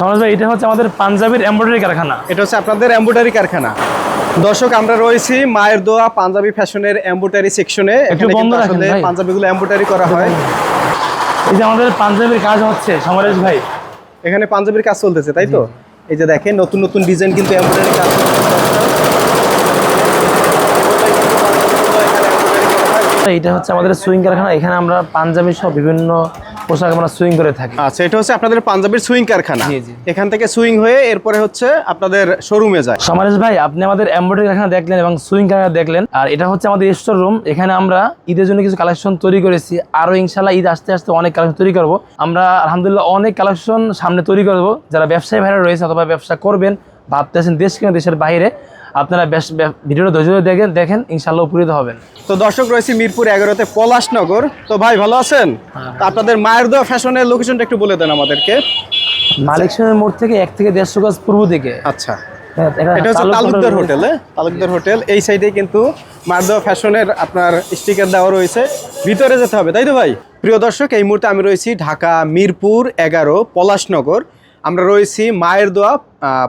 ভাই এটা হচ্ছে আমাদের পাঞ্জাবের এমব্রয়ডারি কারখানা। এটা হচ্ছে আপনাদের এম্বুটারি কারখানা। দর্শক আমরা রয়েছি মায়ের দোয়া পাঞ্জাবি ফ্যাশনের এম্বুটারি সেকশনে এখানে বন্ধ আসলে পাঞ্জাবিগুলো এম্বুটারি করা হয়। এই যে আমাদের পাঞ্জাবের কাজ হচ্ছে সমরেশ ভাই। এখানে পাঞ্জাবির কাজ চলতেছে তাই তো? এই যে দেখেন নতুন নতুন ডিজাইন কিন্তু এম্বুটারি কাজ এটা হচ্ছে আমাদের সুইং কারখানা। এখানে আমরা পাঞ্জাবি সহ বিভিন্ন পোশাক আমরা সুইং করে থাকি। আচ্ছা এটা হচ্ছে আপনাদের পাঞ্জাবির সুইং কারখানা। জি, জি। এখান থেকে সুইং হয়ে এরপরে হচ্ছে আপনাদের শোরুমে যায়। সমারেশ ভাই আপনি আমাদের এমব্রয়ডারি কারখানা দেখলেন এবং সুইং কারখানা দেখলেন। আর এটা হচ্ছে আমাদের স্টোর রুম এখানে আমরা ঈদের জন্য কিছু কালেকশন তৈরি করেছি। আরও ইনশাল্লাহ ঈদ আসতে আসতে অনেক কালেকশন তৈরি করব। আমরা আলহামদুলিল্লাহ অনেক কালেকশন সামনে তৈরি করব। যারা ব্যবসায়ী ভাইরা রয়েছে অথবা ব্যবসা করবেন ভাবতেছেন দেশ কিংবা দেশের বাইরে আপনারা ভিডিওটা ধৈর্য ধরে দেখেন দেখেন ইনশাল্লাহ উপকৃত হবেন। তো দর্শক রয়েছে মিরপুর এগারোতে পলাশনগর। তো ভাই ভালো আছেন? হ্যাঁ। আপনাদের মায়ের দোয়া ফ্যাশনের লোকেশনটা একটু বলে দেন আমাদেরকে। মালিক সেনের মোড় থেকে এক থেকে দেড়শো গাছ পূর্ব দিকে। আচ্ছা। হ্যাঁ, এটা হচ্ছে তালুকদার হোটেল তালুকদার হোটেল। এই সাইডে কিন্তু ফ্যাশনের আপনার স্টিকার দেওয়া রয়েছে। ভিতরে যেতে হবে তাই তো ভাই? প্রিয় দর্শক এই মুহূর্তে আমি রয়েছি ঢাকা মিরপুর এগারো পলাশনগর। আমরা রয়েছি মায়ের দোয়া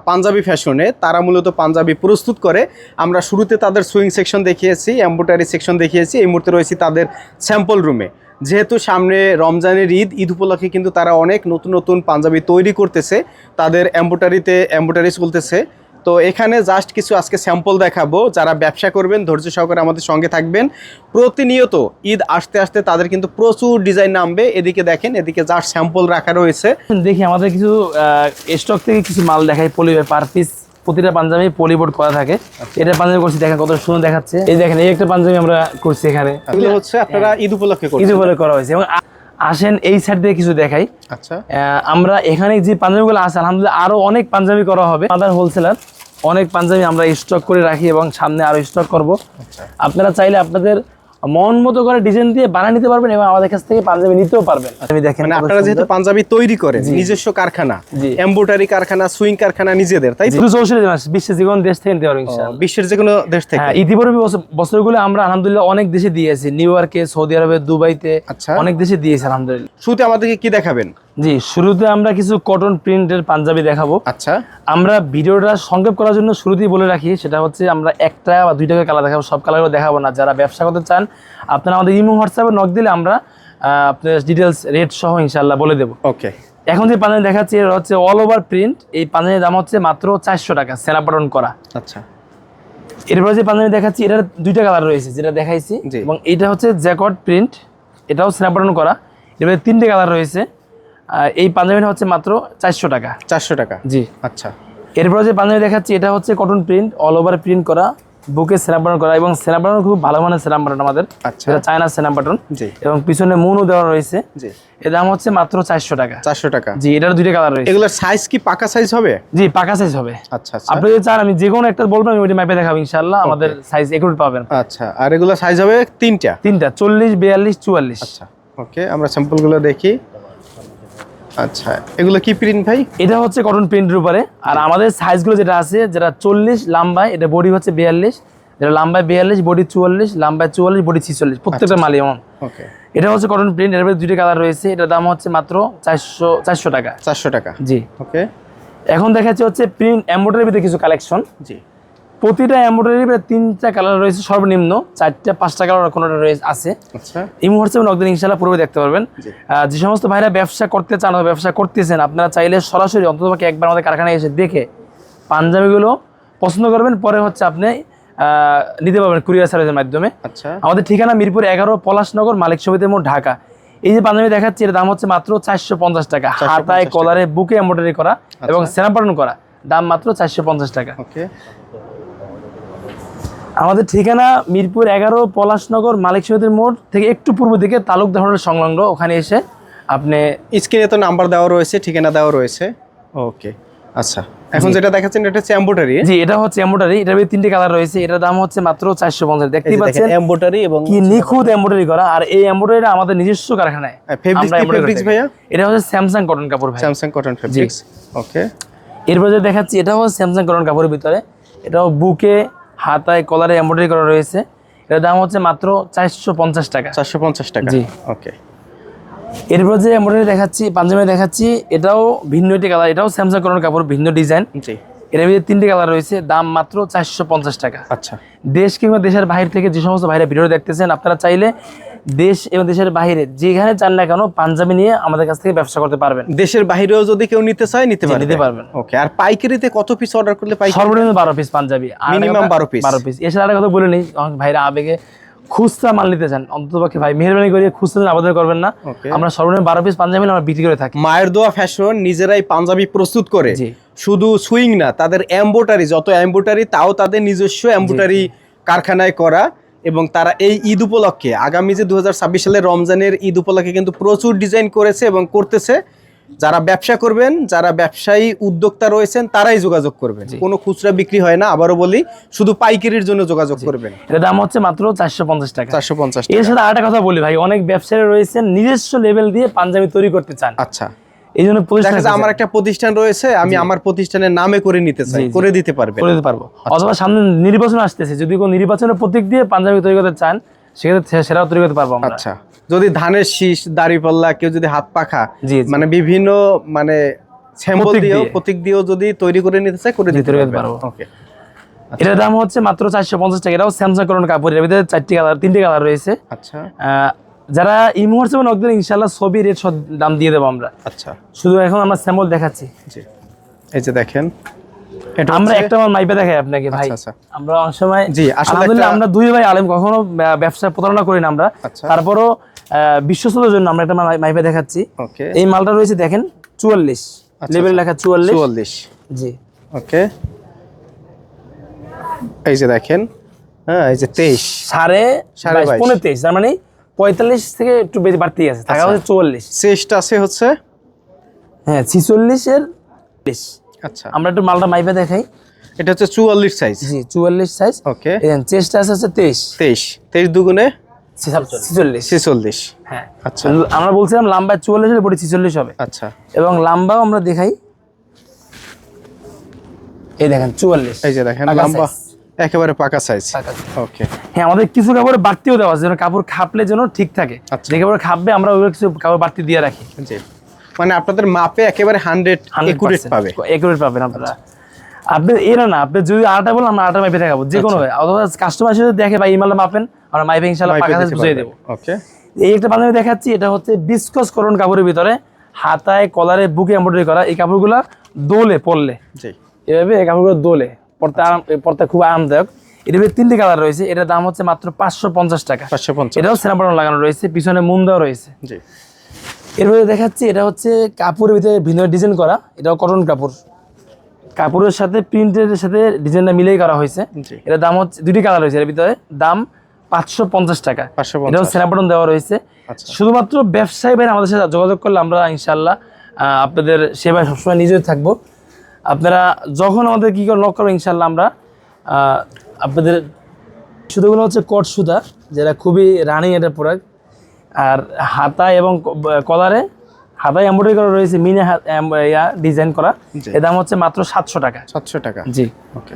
পাঞ্জাবি ফ্যাশনে। তারা মূলত পাঞ্জাবি প্রস্তুত করে। আমরা শুরুতে তাদের সুইং সেকশন দেখিয়েছি এম্বোটারি সেকশন দেখিয়েছি। এই মুহূর্তে রয়েছি তাদের স্যাম্পল রুমে। যেহেতু সামনে রমজানের ঈদ ঈদ উপলক্ষে কিন্তু তারা অনেক নতুন নতুন পাঞ্জাবি তৈরি করতেছে। তাদের এম্বোটারিতে এম্বোটারি চলতেছে তো এখানে জাস্ট কিছু আজকে স্যাম্পল দেখাবো। যারা ব্যবসা করবেন ধৈর্য সহকারে আমাদের সঙ্গে থাকবেন। প্রতিনিয়ত ঈদ আসতে আসতে তাদের কিন্তু প্রচুর ডিজাইন নামবে। এদিকে দেখেন এদিকে জাস্ট স্যাম্পল রাখা রয়েছে। দেখি আমাদের কিছু স্টক থেকে কিছু মাল দেখাই। পলি পার পিস প্রতিটা পাঞ্জাবি পলিবোর্ড করা থাকে। এটা পাঞ্জাবি করছি দেখেন কত সুন্দর দেখাচ্ছে। এই দেখেন এই একটা পাঞ্জাবি আমরা করছি এখানে। এগুলো হচ্ছে আপনারা ঈদ উপলক্ষে ঈদ করছেন। করে করা হয়েছে। এবং আসেন এই সাইড দিয়ে কিছু দেখাই। আচ্ছা। আমরা এখানে যে পাঞ্জাবিগুলো আছে আলহামদুলিল্লাহ আরও অনেক পাঞ্জাবি করা হবে। আমাদের হোলসেলার অনেক পাঞ্জাবি আমরা স্টক করে রাখি এবং সামনে আরও স্টক করব। আপনারা চাইলে আপনাদের মন মতো করে ডিজাইন দিয়ে বানিয়ে নিতে পারবেন এবং আমাদের কাছ থেকে পাঞ্জাবি নিতেও পারবেন। আমি দেখেন মানে আপনারা যেহেতু পাঞ্জাবি তৈরি করে নিজস্ব কারখানা এমব্রয়ডারি এম্বোটারি কারখানা সুইং কারখানা নিজেদের তাই তো? দুশো চৌষট্টি মাস বিশ্বের যে কোনো দেশ থেকে নিতে পারবেন ইনশাআল্লাহ। বিশ্বের যে কোনো দেশ থেকে? হ্যাঁ ইতিপূর্বে বছর- বছরগুলো আমরা আলহামদুলিল্লাহ অনেক দেশে দিয়েছি নিউ ইয়র্কে সৌদি আরবে দুবাইতে আচ্ছা। অনেক দেশে দিয়েছি আলহামদুলিল্লাহ। শুরুতে আমাদেরকে কি দেখাবেন? জি শুরুতে আমরা কিছু কটন প্রিন্টের পাঞ্জাবি দেখাবো। আচ্ছা। আমরা ভিডিওটা সংক্ষেপ করার জন্য শুরুতেই বলে রাখি সেটা হচ্ছে আমরা একটা বা দুই টাকা কালার দেখাবো সব কালারগুলো দেখাবো না। যারা ব্যবসা করতে চান আপনারা আমাদের ইমো হোয়াটসঅ্যাপে নক দিলে আমরা আপনার ডিটেলস রেট সহ ইনশাল্লাহ বলে দেবো। ওকে। এখন যে পাঞ্জাবি দেখাচ্ছি এটা হচ্ছে অল ওভার প্রিন্ট এই পাঞ্জাবির দাম হচ্ছে মাত্র চারশো টাকা সেনাপাটন করা। আচ্ছা। এরপরে যে পাঞ্জাবি দেখাচ্ছি এটার দুইটা কালার রয়েছে যেটা দেখাইছি। এবং এটা হচ্ছে জ্যাকট প্রিন্ট এটাও স্ন্যাপডাউন করা। এরপরে তিনটে কালার রয়েছে। এই পাঞ্জাবিটা হচ্ছে মাত্র চারশো টাকা। চারশো টাকা? জি। আচ্ছা। এরপরে যে পাঞ্জাবি দেখাচ্ছি এটা হচ্ছে cotton print all over print করা বুকে স্ন্যাপ বাটন করা এবং স্ন্যাপ বাটন খুব ভালো মানের স্ন্যাপ বাটন আমাদের। আচ্ছা। এটা চায়না স্ন্যাপ বাটন জি। এবং পিছনে মুনও দেওয়া রয়েছে। জি। এর দাম হচ্ছে মাত্র চারশো টাকা। চারশো টাকা। জি এটার দুইটা কালার রয়েছে। এগুলোর সাইজ কি পাকা সাইজ হবে? জি পাকা সাইজ হবে। আচ্ছা আচ্ছা। আপনি যদি চান আমি যে কোনো একটা বলবেন আমি ওইটা মাপে দেখাবো ইনশাল্লাহ আমাদের সাইজ একুরেট পাবেন। আচ্ছা আর এগুলো সাইজ হবে তিনটা? তিনটা চল্লিশ বিয়াল্লিশ চুয়াল্লিশ। আচ্ছা ওকে আমরা স্যাম্পলগুলো দেখি। আচ্ছা এগুলো কি প্রিন্ট ভাই? এটা হচ্ছে কটন প্রিন্টের উপরে আর আমাদের সাইজগুলো যেটা আছে যেটা চল্লিশ লাম্বায় এটা বডি হচ্ছে বিয়াল্লিশ যেটা লাম্বায় বিয়াল্লিশ বডি চুয়াল্লিশ লাম্বায় চুয়াল্লিশ বডি ছিচল্লিশ প্রত্যেকটা মালি এমন। ওকে এটা হচ্ছে কটন প্রিন্ট এর দুইটা কালার রয়েছে এটার দাম হচ্ছে মাত্র চারশো চারশো টাকা। চারশো টাকা। জি। ওকে এখন দেখাচ্ছে হচ্ছে প্রিন্ট এম্বোটারির ভিতরে কিছু কালেকশন জি। প্রতিটা এম্বোটারির ভিতরে তিনটা কালার রয়েছে সর্বনিম্ন চারটা পাঁচটা কালার কোনোটা রয়েছে আছে। আচ্ছা। এই মুহূর্তে নকদিন ইনশাল্লাহ পূর্বে দেখতে পারবেন। যে সমস্ত ভাইরা ব্যবসা করতে চান ব্যবসা করতেছেন আপনারা চাইলে সরাসরি অন্ততপক্ষে একবার আমাদের কারখানায় এসে দেখে পাঞ্জাবিগুলো পছন্দ করবেন পরে হচ্ছে আপনি নিতে পারবেন কুরিয়ার সার্ভিসের মাধ্যমে। আচ্ছা। আমাদের ঠিকানা মিরপুর এগারো পলাশনগর মালিক সমিতির মোট ঢাকা। এই যে পাঞ্জাবি দেখাচ্ছি এর দাম হচ্ছে মাত্র চারশো পঞ্চাশ টাকা। হাতায় কলারে বুকে এম্ব্রয়ডারি করা এবং সেনাপাটন করা। দাম মাত্র চারশো পঞ্চাশ টাকা। ওকে। আমাদের ঠিকানা মিরপুর এগারো পলাশনগর মালিক সমিতির মোড় থেকে একটু পূর্ব দিকে তালুক হোটেল সংলগ্ন। ওখানে এসে আপনি স্ক্রিনে তো নাম্বার দেওয়া রয়েছে ঠিকানা দেওয়া রয়েছে। ওকে আচ্ছা। এখন যেটা দেখাচ্ছেন এটা হচ্ছে এম্বোটারি? জি এটা হচ্ছে এম্বোটারি। এটার ভিতরে তিনটে কালার রয়েছে। এটার দাম হচ্ছে মাত্র চারশো পঞ্চাশ। দেখতেই পাচ্ছেন এম্বোটারি এবং কি নিখুঁত এম্বোটারি। করা। আর এই এম্বোটারিটা আমাদের নিজস্ব কারখানায়। ফেব্রিক্স ফেব্রিক্স ভাইয়া? এটা হচ্ছে স্যামসাং কটন কাপড় ভাই। স্যামসাং কটন ফেব্রিক্স ওকে এরপর যে দেখাচ্ছি এটাও হচ্ছে স্যামসাং কটন কাপড়ের ভিতরে। এটাও বুকে হাতায় কলারে এমব্রয়ডারি করা রয়েছে। এর দাম হচ্ছে মাত্র চারশো পঞ্চাশ টাকা। চারশো পঞ্চাশ টাকা? জি। ওকে। এরপর যে এমব্রয়ডারি দেখাচ্ছি পাঞ্জাবি দেখাচ্ছি এটাও ভিন্ন একটি কালার এটাও স্যামসাং করানোর কাপড় ভিন্ন ডিজাইন জি। এর ভিতরে তিনটি কালার রয়েছে দাম মাত্র চারশো পঞ্চাশ টাকা। আচ্ছা। দেশ কিংবা দেশের বাইরে থেকে যে সমস্ত ভাইরা ভিডিও দেখতেছেন আপনারা চাইলে দেশ এবং দেশের বাইরে যেখানে চান না কেন পাঞ্জাবি নিয়ে আমাদের কাছ থেকে ব্যবসা করতে পারবেন। দেশের বাইরেও যদি কেউ নিতে চায় নিতে নিতে পারবেন। ওকে আর পাইকারিতে কত পিস অর্ডার করলে পাইকারি? সর্বনিম্ন বারো পিস পাঞ্জাবি। আর Minimum পিস 12 বারো পিস এছাড়া একটা কথা বলে নিই ভাইরা আবেগে খুচরা মাল নিতে চান। অন্ততপক্ষে ভাই মেহরবানি করে খুচরা আবেদন করবেন না। আমরা সর্বনিম্ন বারো পিস পাঞ্জাবি আমরা বিক্রি করে থাকি। মায়ের দোয়া ফ্যাশন নিজেরাই পাঞ্জাবি প্রস্তুত করে। শুধু সুইং না তাদের এম্বোটারি যত এম্বোটারি তাও তাদের নিজস্ব এম্বোটারি কারখানায় করা। এবং তারা এই ঈদ উপলক্ষে আগামী যে দুহাজার ছাব্বিশ সালে রমজানের ঈদ উপলক্ষে কিন্তু প্রচুর ডিজাইন করেছে এবং করতেছে। যারা ব্যবসা করবেন যারা ব্যবসায়ী উদ্যোক্তা রয়েছেন তারাই যোগাযোগ করবেন। কোনো খুচরা বিক্রি হয় না আবারও বলি শুধু পাইকারির জন্য যোগাযোগ করবেন। এটার দাম হচ্ছে মাত্র চারশো পঞ্চাশ টাকা। চারশো পঞ্চাশ এর সাথে আরেকটা কথা বলি ভাই অনেক ব্যবসায়ী রয়েছেন নিজস্ব লেভেল দিয়ে পাঞ্জাবি তৈরি করতে চান। আচ্ছা। এই জন্য আমার একটা প্রতিষ্ঠান রয়েছে আমি আমার প্রতিষ্ঠানের নামে করে নিতে চাই। করে দিতে পারবেন করে দিতে পারব। অথবা সামনে নির্বাচন আসতেছে যদি কোনো নির্বাচনের প্রতীক দিয়ে পাঞ্জাবি তৈরি করতে চান সেক্ষেত্রে সেটাও তৈরি করতে পারব আচ্ছা। যদি ধানের শীষ দাড়িপাল্লা কেউ যদি হাত পাখা। মানে বিভিন্ন মানে স্যাম্পল প্রতীক দিয়েও প্রতীক দিয়েও যদি তৈরি করে নিতে চায় করে দিতে পারব। ওকে এটার দাম হচ্ছে মাত্র চারশো পঞ্চাশ টাকা এটাও স্যামসাং করোন কাপড় এর ভিতরে চারটি কালার তিনটি কালার রয়েছে। আচ্ছা। যারা এই মুহূর্তে নকদের ইনশাল্লাহ ছবি রেট সব দাম দিয়ে দেবো আমরা। আচ্ছা। শুধু এখন আমরা স্যাম্পল দেখাচ্ছি। জি। এই যে দেখেন আমরা একটা মাল মাইপে দেখাই আপনাকে ভাই। আচ্ছা, আচ্ছা। আমরা অনেক সময় জি, আসলে আমরা দুই ভাই আলেম কখনো ব্যবসা প্রতারণা করি না আমরা। আচ্ছা। তারপরও বিশ্বস্ততার জন্য আমরা একটা মাইপে দেখাচ্ছি। এই মালটা রয়েছে দেখেন চুয়াল্লিশ। লেভেল লেখা চুয়াল্লিশ। চুয়াল্লিশ। জি। ওকে। এই যে দেখেন হ্যাঁ এই যে তেইশ। সাড়ে সাড়ে বাইশ, বাইশ। পৌনে তেইশ তার মানে পঁয়তাল্লিশ থেকে একটু বেশি বাড়তি আছে টাকা আচ্ছা। হচ্ছে চুয়াল্লিশ। চেস্ট আছে হচ্ছে? হ্যাঁ ছিচল্লিশের বেশ। আচ্ছা। আমরা একটু মালটা মাইপে দেখাই। এটা হচ্ছে চুয়াল্লিশ সাইজ জি চুয়াল্লিশ সাইজ ওকে চেষ্টা আছে হচ্ছে তেইশ। তেইশ। তেইশ দুগুণে? ছিচল্লিশ। হ্যাঁ। আচ্ছা। আমরা বলছিলাম লাম্বা চুয়াল্লিশ হলে বডি ছিচল্লিশ হবে। আচ্ছা। এবং লাম্বাও আমরা দেখাই। এই দেখেন চুয়াল্লিশ। এই যে দেখেন লম্বা। একেবারে পাকা সাইজ ওকে হ্যাঁ আমাদের কিছু কাপড় বাড়তিও দেওয়া আছে যেন কাপড় খাপলে যেন ঠিক থাকে। আচ্ছা। যে কাপড় খাপবে আমরা ওইগুলো কিছু কাপড় বাড়তি দিয়ে রাখি। মানে আপনাদের মাপে একেবারে হান্ড্রেড একুরেট পাবে। একুরেট পাবেন আপনারা। আপনি এরা না আপনি যদি আটা বলেন আমরা আটা মাপে দেখাবো। যে কোনো হয় অথবা কাস্টমার সাথে দেখে ভাই ইমালটা মাপেন আমরা মাইপে ইনশাল্লাহ পাকা size বুঝিয়ে দেবো। ওকে এই একটা পাঞ্জাবি দেখাচ্ছি এটা হচ্ছে বিস্কস করণ কাপড়ের ভিতরে। হাতায় কলারে বুকে এমব্রয়ডারি করা এই কাপড়গুলো দোলে পরলে। জি। এভাবে এই কাপড়গুলো দোলে। পরতে আরাম পরতে খুব আরামদায়ক। এর ভিতরে তিনটে কালার রয়েছে। এটার দাম হচ্ছে মাত্র পাঁচশো পঞ্চাশ টাকা। পাঁচশো পঞ্চাশ। এটাও সেনাপাটন লাগানো রয়েছে। পিছনে মুন দেওয়া রয়েছে। জি। এরপরে দেখাচ্ছি এটা হচ্ছে কাপড়ের ভিতরে ভিন্ন ডিজাইন করা। এটাও কটন কাপড়। কাপড়ের সাথে প্রিন্টের সাথে ডিজাইনটা মিলেই করা হয়েছে। এটার দাম হচ্ছে দুটি কালার রয়েছে। এর ভিতরে দাম পাঁচশো পঞ্চাশ টাকা। পাঁচশো এটাও সেনাপটন দেওয়া রয়েছে। আচ্ছা। শুধুমাত্র ব্যবসায়ী ভাই আমাদের সাথে যোগাযোগ করলে আমরা ইনশাল্লাহ আপনাদের সেবায় সবসময় নিজেও থাকব। আপনারা যখন আমাদের কী করে নক করবেন ইনশাল্লাহ আমরা আপনাদের সুতোগুলো হচ্ছে কট সুতা যেটা খুবই রানিং একটা প্রোডাক্ট আর হাতায় এবং কলারে হাতায় এমব্রয়ডারি করা রয়েছে মিনে হাত ইয়া ডিজাইন করা। এর দাম হচ্ছে মাত্র সাতশো টাকা। সাতশো টাকা। জি। ওকে।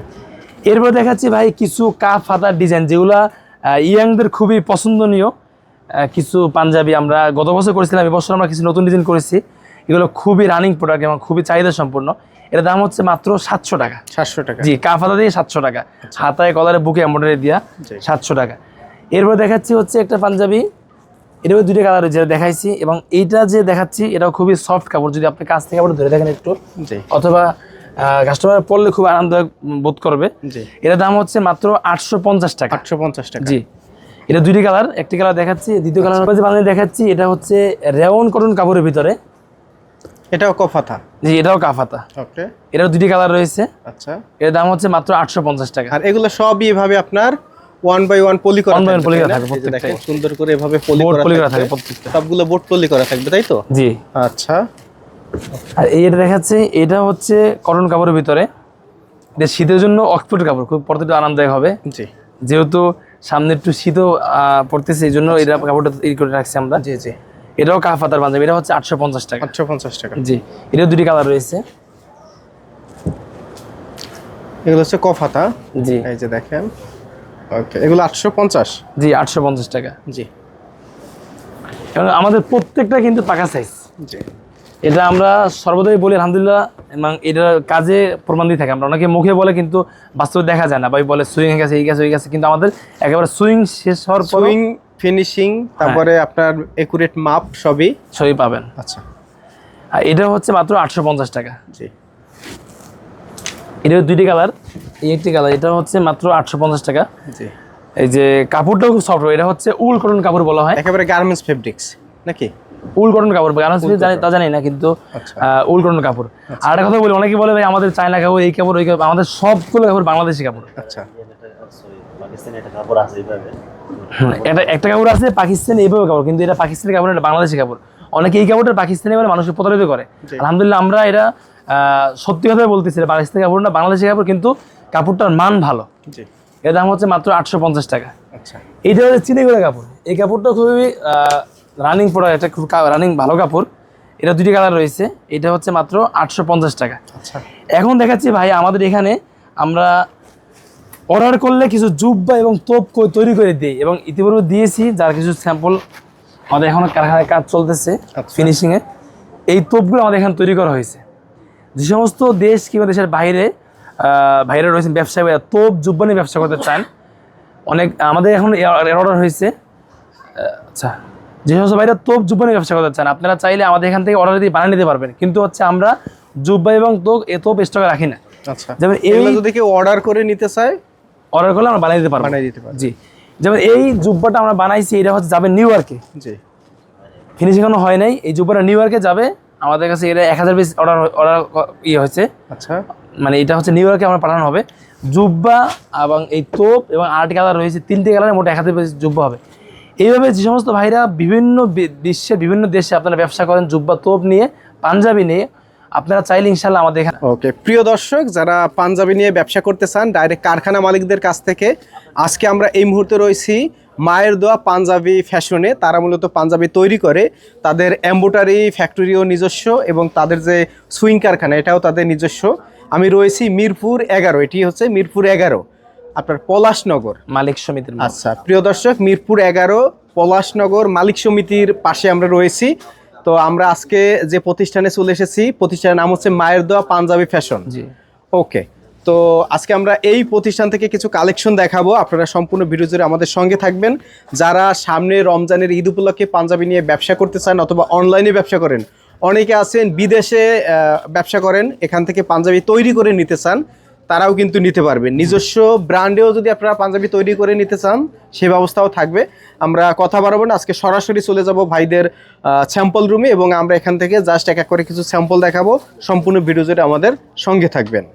এরপর দেখাচ্ছি ভাই কিছু কাফ হাতার ডিজাইন যেগুলা ইয়াংদের খুবই পছন্দনীয়। কিছু পাঞ্জাবি আমরা গত বছর করেছিলাম এবছর আমরা কিছু নতুন ডিজাইন করেছি। এগুলো খুবই রানিং প্রোডাক্ট এবং খুবই চাহিদা সম্পূর্ণ এর দাম হচ্ছে মাত্র সাতশো টাকা। সাতশো টাকা। জি কাফ হাতা দিয়ে সাতশো টাকা। হাতায় কলারে বুকে এমব্রয়ডারি দিয়া সাতশো টাকা। এরপর দেখাচ্ছি হচ্ছে একটা পাঞ্জাবি। এটাও দুটো কালার যেটা দেখাইছি এবং এইটা যে দেখাচ্ছি এটাও খুবই সফট কাপড়। যদি আপনি কাছ থেকে কাপড় ধরে দেখেন একটু অথবা কাস্টমার পড়লে খুব আনন্দদায়ক বোধ করবে। এটার দাম হচ্ছে মাত্র আটশো পঞ্চাশ টাকা। আটশো পঞ্চাশ টাকা। জি। এটা দুইটি কালার একটি কালার দেখাচ্ছি দ্বিতীয় কালার বানিয়ে দেখাচ্ছি এটা হচ্ছে রেওন কটন কাপড়ের ভিতরে। এটাও কফাথা জি এটাও কাফাতা ওকে। এটাও দুটি কালার রয়েছে। আচ্ছা। এর দাম হচ্ছে মাত্র আটশো পঞ্চাশ টাকা। আর এগুলো সবই এভাবে আপনার ওয়ান বাই ওয়ান পলি করা থাকবে, পলি করা? থাকবে। দেখেন সুন্দর করে এভাবে পলি করা পলি করা থাকবে। থাকবে প্রত্যেকটা। সবগুলো বোর্ড পলি করা থাকবে তাই তো? জি। আচ্ছা। আর এটা দেখাচ্ছে এটা হচ্ছে কটন কাপড়ের ভিতরে। এটা শীতের জন্য অক্সফোর্ড কাপড় খুব পরতে আরামদায়ক হবে। জি। যেহেতু সামনে একটু শীতও পড়তেছে এই জন্য এটা কাপড়টা ই করে রাখছি আমরা। জি জি। এটাও কাফাতার পাঞ্জাবি এটা হচ্ছে আটশো পঞ্চাশ টাকা। আটশো পঞ্চাশ টাকা। জি এটাও দুটি কালার রয়েছে। এগুলো হচ্ছে কফাতা। জি। এই যে দেখেন। ওকে এগুলো আটশো পঞ্চাশ। জি আটশো পঞ্চাশ টাকা। জি। এবং আমাদের প্রত্যেকটা কিন্তু পাকা সাইজ জি। এটা আমরা সর্বদাই বলি আলহামদুলিল্লাহ এবং এটার কাজে প্রমাণ দিয়ে থাকে। আমরা অনেকে মুখে বলে কিন্তু বাস্তবে দেখা যায় না ভাই বলে সুইং হয়ে গেছে এই গেছে ওই গেছে। কিন্তু আমাদের একেবারে সুইং শেষ হওয়ার পর সুইং ফিনিশিং তারপরে আপনার একুরেট মাপ সবই। সবই পাবেন। আচ্ছা। আর এটা হচ্ছে মাত্র আটশো পঞ্চাশ টাকা। জি। এটা দুইটি কালার। এই একটি কালার এটা হচ্ছে মাত্র আটশো পঞ্চাশ টাকা। জি। এই যে কাপড়টাও খুব সফট এটা হচ্ছে উল কটন কাপড় বলা হয়। একেবারে গার্মেন্টস ফেব্রিক্স নাকি? উল কটন কাপড় গার্মেন্টস জানি তা জানি না কিন্তু আচ্ছা। উল কটন কাপড়। আর একটা কথা বলি অনেকে বলে ভাই আমাদের চায়না কাপড় এই কাপড় ওই কাপড় আমাদের সবগুলো কাপড় বাংলাদেশি কাপড়। আচ্ছা। পাকিস্তানি একটা কাপড় আছে এইভাবে। এটা একটা কাপড় আছে পাকিস্তানি এইভাবে কাপড় কিন্তু এটা পাকিস্তানি কাপড় এটা বাংলাদেশি কাপড়। অনেকে এই কাপড়টা পাকিস্তানি বলে মানুষকে প্রতারিত করে। আলহামদুলিল্লাহ আমরা এটা সত্যি কথা বলতেছি পাকিস্তানি কাপড় না বাংলাদেশি কাপড় কিন্তু কাপড়টার মান ভালো। এর দাম হচ্ছে মাত্র আটশো পঞ্চাশ টাকা। আচ্ছা। এইটা হচ্ছে চিনিগুড়া কাপড়। এই কাপড়টা খুবই রানিং প্রোডাক্ট এটা খুব রানিং ভালো কাপড়। এটা দুটি কালার রয়েছে এটা হচ্ছে মাত্র আটশো পঞ্চাশ টাকা। আচ্ছা। এখন দেখাচ্ছি ভাই আমাদের এখানে আমরা অর্ডার করলে কিছু জুব্বা এবং তোপ তৈরি করে দিই এবং ইতিপূর্বে দিয়েছি যার কিছু স্যাম্পল আমাদের এখনও কারখানায় কাজ চলতেছে আচ্ছা। ফিনিশিংয়ে এই তোপগুলো আমাদের এখানে তৈরি করা হয়েছে। যে সমস্ত দেশ কিংবা দেশের বাইরে বাইরে রয়েছেন ব্যবসায়ী তোপ জুব্বা নিয়ে ব্যবসা করতে চান। অনেক আমাদের এখন অর্ডার হয়েছে। আচ্ছা। যে সমস্ত বাইরে তোপ জুব্বা নিয়ে ব্যবসা করতে চান আপনারা চাইলে আমাদের এখান থেকে অর্ডার দিয়ে বানিয়ে নিতে পারবেন। কিন্তু হচ্ছে আমরা জুব্বা এবং তোপ এ তোপ স্টকে রাখি না। আচ্ছা। যেমন এই এগুলো যদি কেউ অর্ডার করে নিতে চায় অর্ডার করলে আমরা বানিয়ে দিতে পারব। বানিয়ে দিতে পারব। জি। যেমন এই জুব্বাটা আমরা বানাইছি এটা হচ্ছে যাবে নিউ ইয়র্কে জি। ফিনিশিং এখনও হয় নাই। এই জুব্বাটা নিউ ইয়র্কে যাবে। আমাদের কাছে এটা এক হাজার পিস অর্ডার অর্ডার ইয়ে হয়েছে। আচ্ছা। মানে এটা হচ্ছে নিউ ইয়র্কে আমরা পাঠানো হবে। জুব্বা এবং এই তোপ এবং আর্ট কালার রয়েছে তিনটে কালারের মোট এক হাজার পিস জুব্বা হবে। এইভাবে যে সমস্ত ভাইরা বিভিন্ন বিশ্বের বিভিন্ন দেশে আপনারা ব্যবসা করেন জুব্বা তোপ নিয়ে পাঞ্জাবি নিয়ে আপনারা চাইলে ইনশাল্লাহ আমাদের এখানে ওকে প্রিয় দর্শক যারা পাঞ্জাবি নিয়ে ব্যবসা করতে চান ডাইরেক্ট কারখানা মালিকদের কাছ থেকে আজকে আমরা এই মুহূর্তে রয়েছি মায়ের দোয়া পাঞ্জাবি ফ্যাশনে। তারা মূলত পাঞ্জাবি তৈরি করে তাদের এম্বোটারি ফ্যাক্টরিও নিজস্ব এবং তাদের যে সুইং কারখানা এটাও তাদের নিজস্ব। আমি রয়েছি মিরপুর এগারো এটি হচ্ছে মিরপুর এগারো আপনার পলাশনগর। মালিক সমিতির আচ্ছা প্রিয় দর্শক মিরপুর এগারো পলাশনগর মালিক সমিতির পাশে আমরা রয়েছি। তো আমরা আজকে যে প্রতিষ্ঠানে চলে এসেছি প্রতিষ্ঠানের নাম হচ্ছে মায়ের দোয়া পাঞ্জাবি ফ্যাশন। জি। ওকে তো আজকে আমরা এই প্রতিষ্ঠান থেকে কিছু কালেকশন দেখাবো। আপনারা সম্পূর্ণ ভিডিও জুড়ে আমাদের সঙ্গে থাকবেন। যারা সামনে রমজানের ঈদ উপলক্ষে পাঞ্জাবি নিয়ে ব্যবসা করতে চান অথবা অনলাইনে ব্যবসা করেন অনেকে আছেন বিদেশে ব্যবসা করেন এখান থেকে পাঞ্জাবি তৈরি করে নিতে চান। তারাও কিন্তু নিতে পারবে। নিজস্ব ব্র্যান্ডেও যদি আপনারা পাঞ্জাবি তৈরি করে নিতে চান, সে ব্যবস্থাও থাকবে। আমরা কথা বাড়াবো না, আজকে সরাসরি চলে যাব ভাইদের স্যাম্পল রুমে এবং আমরা এখান থেকে জাস্ট এক এক করে কিছু স্যাম্পল দেখাবো। সম্পূর্ণ ভিডিও জুড়ে আমাদের সঙ্গে থাকবেন।